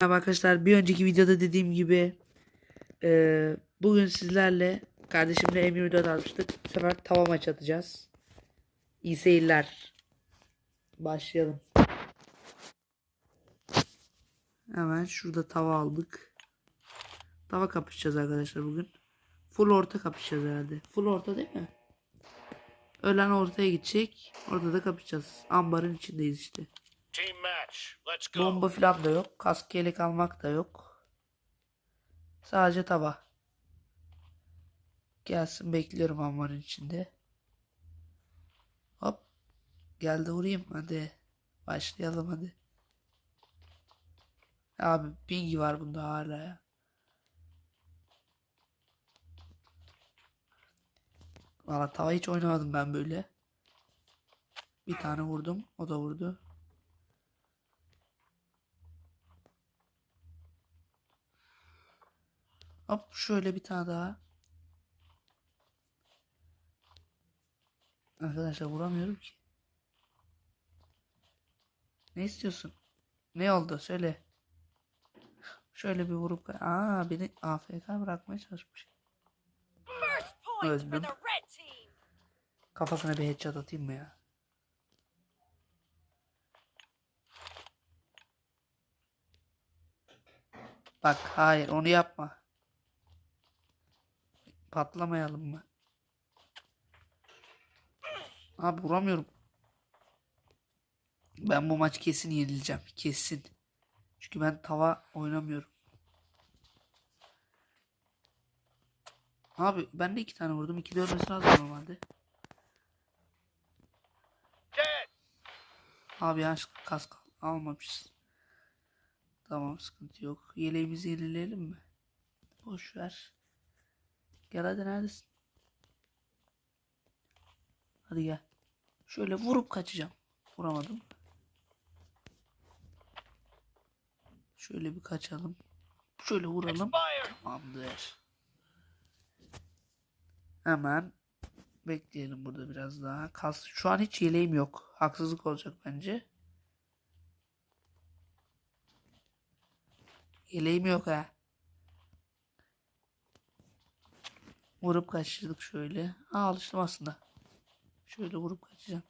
Merhaba arkadaşlar bir önceki videoda dediğim gibi eee, bugün sizlerle kardeşimle M24 almıştık. Bu sefer tava maç atacağız. İyi seyirler. Başlayalım. Hemen şurada tava aldık. Tava kapışacağız arkadaşlar bugün. Full orta kapışacağız herhalde. Full orta değil mi? Ölen ortaya gidecek. Orada da kapışacağız. Ambarın içindeyiz işte. Bomba falan da yok. Kask yelek almak da yok. Sadece tava. Gelsin bekliyorum ambarın içinde. Hop. Geldi vurayım hadi. Başlayalım hadi. Abi pingi var bunda hala ya. Valla tava hiç oynamadım ben böyle. Bir tane vurdum. O da vurdu. Hop şöyle bir tane daha. Arkadaşlar vuramıyorum ki. Ne istiyorsun? Ne oldu? Söyle. Şöyle bir vurup... Aa beni AFK bırakmaya çalışmış. Öldüm. Kafasına bir headshot atayım mı ya? Bak hayır onu yapma. Patlamayalım mı? Abi vuramıyorum. Ben bu maç kesin yenileceğim. Kesin. Çünkü ben tava oynamıyorum. Abi ben de iki tane vurdum. İki de ölmesi lazım normalde. Abi yanlış kask almamışız. Tamam sıkıntı yok. Yeleğimizi yenileyelim mi? Boş ver. Gel hadi neredesin? Hadi gel. Şöyle vurup kaçacağım. Vuramadım. Şöyle bir kaçalım. Şöyle vuralım. Tamamdır. Hemen bekleyelim burada biraz daha. Kas şu an hiç yeleğim yok. Haksızlık olacak bence. Yeleğim yok ha. Vurup kaçırdık şöyle. Aa alıştım aslında. Şöyle vurup kaçacağım.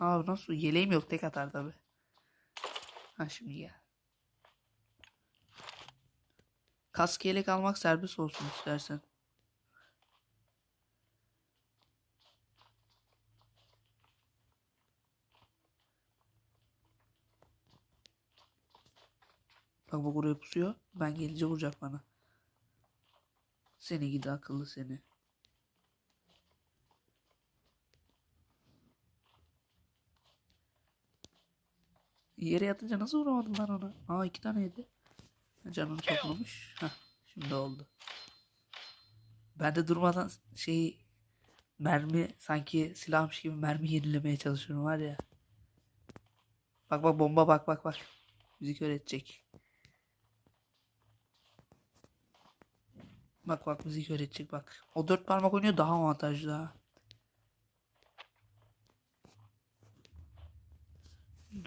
Abi nasıl? Yeleğim yok tek atar tabi. Ha şimdi gel. Kask yelek almak serbest olsun istersen. Bak bak oraya pusuyor. Ben gelince vuracak bana. Seni gidi akıllı seni. Yere yatınca nasıl vuramadım ben ona? Aa iki tane yedi. Canını toplamış. Heh, şimdi oldu. Ben de durmadan şey mermi sanki silahmış gibi mermi yenilemeye çalışıyorum var ya. Bak bak bomba bak bak bak. Müzik öğretecek. Bak bak müzik öğretecek bak. O dört parmak oynuyor daha avantajlı ha.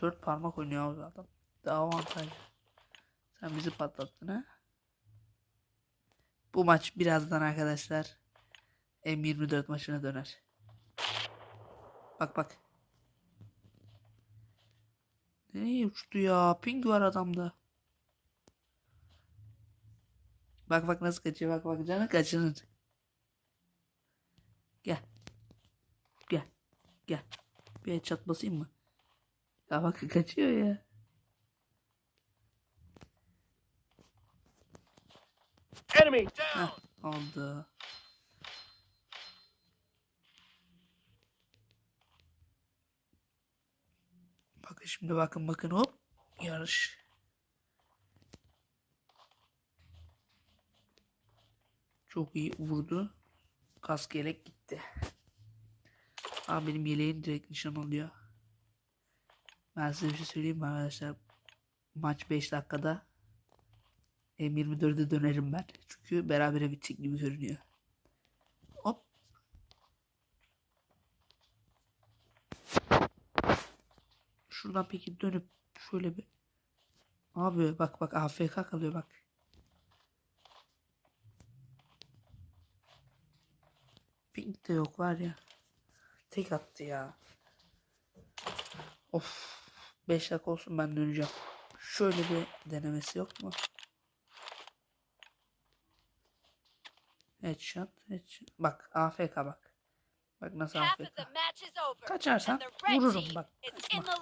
Dört parmak oynuyor abi adam. Daha avantajlı. Sen bizi patlattın ha. Bu maç birazdan arkadaşlar M24 maçına döner. Bak bak. Nereye uçtu ya? Ping var adamda. Bak bak nasıl kaçıyor bak bak canı kaçınır. Gel. Gel. Gel. Bir headshot basayım mı? Ya bak kaçıyor ya. Enemy down. Heh, oldu. Bakın şimdi bakın bakın hop. Yarış. Çok iyi vurdu. Kask yelek gitti. Abi benim yeleğim direkt nişan oluyor. Ben size bir şey söyleyeyim mi arkadaşlar? Maç 5 dakikada M24'e dönerim ben. Çünkü berabere bitecek gibi görünüyor. Hop. Şuradan peki dönüp şöyle bir Abi bak bak AFK kalıyor bak. De yok var ya. Tek attı ya. Of. 5 dakika olsun ben döneceğim. Şöyle bir denemesi yok mu? Headshot, headshot. Bak AFK bak. Bak nasıl AFK. Kaçarsan vururum bak. Kaçma.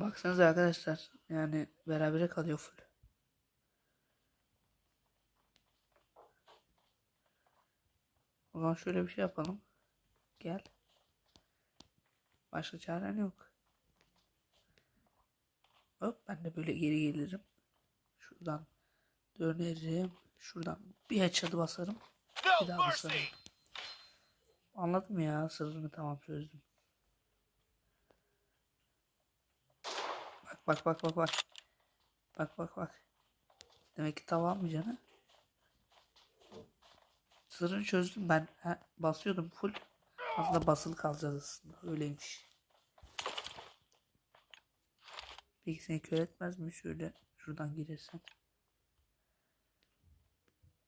Baksanıza arkadaşlar. Yani berabere kalıyor full. O zaman şöyle bir şey yapalım. Gel. Başka çaren yok. Hop ben de böyle geri gelirim. Şuradan dönerim. Şuradan bir headshot'ı basarım. Bir daha basarım. Anladım ya sırrını tamam çözdüm. Bak bak bak bak bak. Bak bak. Demek ki tava almayacaksın ha. Sırrını çözdüm ben. Ha, basıyordum full. Aslında basılı kalacağız aslında. Öyleymiş. Peki seni kör etmez mi? Şöyle şuradan girersen.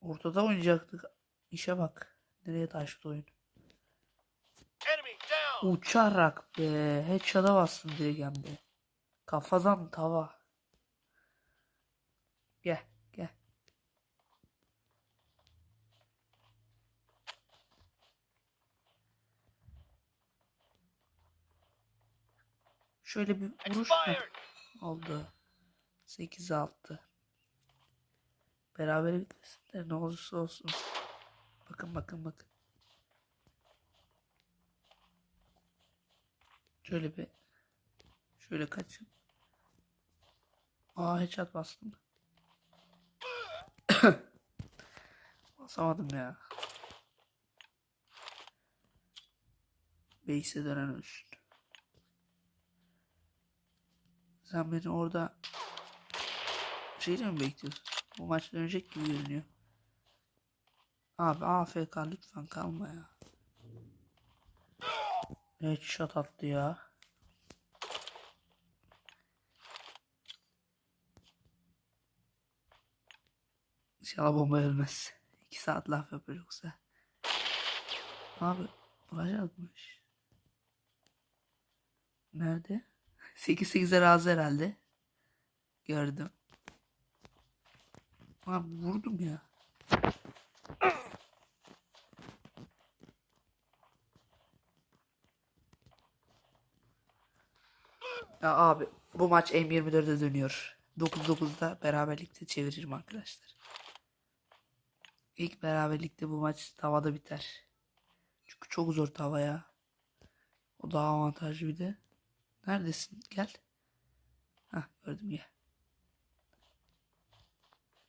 Ortada oynayacaktık. İşe bak. Nereye taştı oyun. Uçarak be. Headshot'a bastım direkt hem de. Kafadan tava. Gel gel. Şöyle bir vuruş Expired. oldu. 8-6. Beraber bitmesin de ne olursa olsun. Bakın bakın bakın. Şöyle bir şöyle kaçın. Aa headshot bastım. Basamadım ya. Base'e dönen ölsün. Sen beni orada şeyle mi bekliyorsun? Bu maç dönecek gibi görünüyor. Abi AFK lütfen kalma ya. Headshot attı ya. İnşallah bomba ölmez. 2 saat laf yapıyor yoksa. Abi flash atmış. Nerede? 8-8'e razı herhalde. Gördüm. Abi vurdum ya. Ya abi bu maç M24'e dönüyor. 9-9'da beraberlikte çeviririm arkadaşlar. İlk beraberlikte bu maç tavada biter. Çünkü çok zor tava ya. O daha avantajlı bir de. Neredesin? Gel. Hah gördüm ya.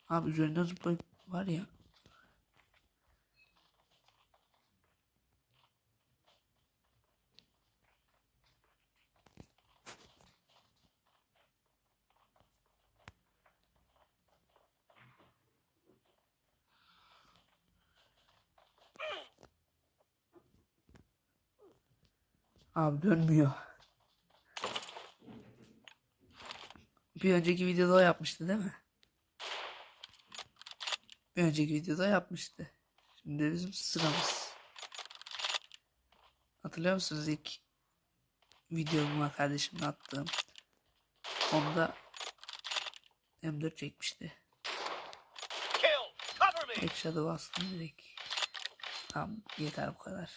Abi üzerinden zıplayıp var ya. Abi dönmüyor. Bir önceki videoda o yapmıştı değil mi? Bir önceki videoda yapmıştı. Şimdi bizim sıramız. Hatırlıyor musunuz ilk videomu kardeşimle attığım? Onda M4 çekmişti. Me. Headshot'ı bastım direkt. Tamam yeter bu kadar.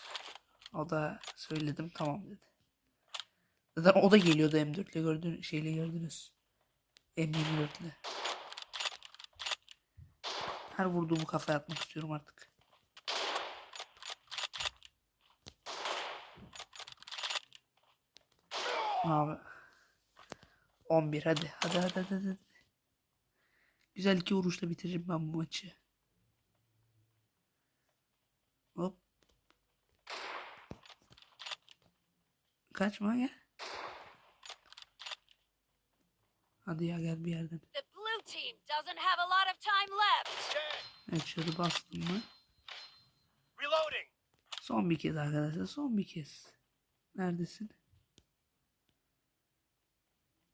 O da söyledim tamam dedi. Zaten o da geliyordu M4 ile gördüğünüz şeyle gördünüz. M24 ile. Her vurduğumu kafaya atmak istiyorum artık. Abi. 11 hadi. Hadi hadi hadi. hadi. Güzel iki vuruşla bitiririm ben bu maçı. Hop. Kaçma gel. Hadi ya gel bir yerden. The blue team doesn't have a lot of time left. Dead. Evet şöyle bastım mı? Reloading. Son bir kez arkadaşlar. Son bir kez. Neredesin?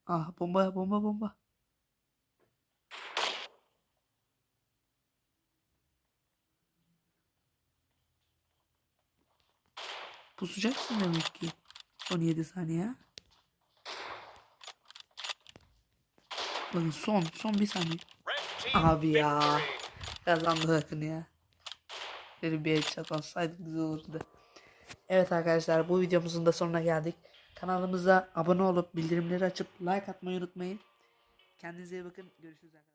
Ah bomba bomba bomba. Pusacaksın demek ki. Son 7 saniye. Bakın son son bir saniye. Abi ya. Kazandı bakın ya. Şöyle bir headshot alsaydık güzel olurdu. Evet arkadaşlar bu videomuzun da sonuna geldik. Kanalımıza abone olup bildirimleri açıp like atmayı unutmayın. Kendinize iyi bakın. Görüşürüz arkadaşlar.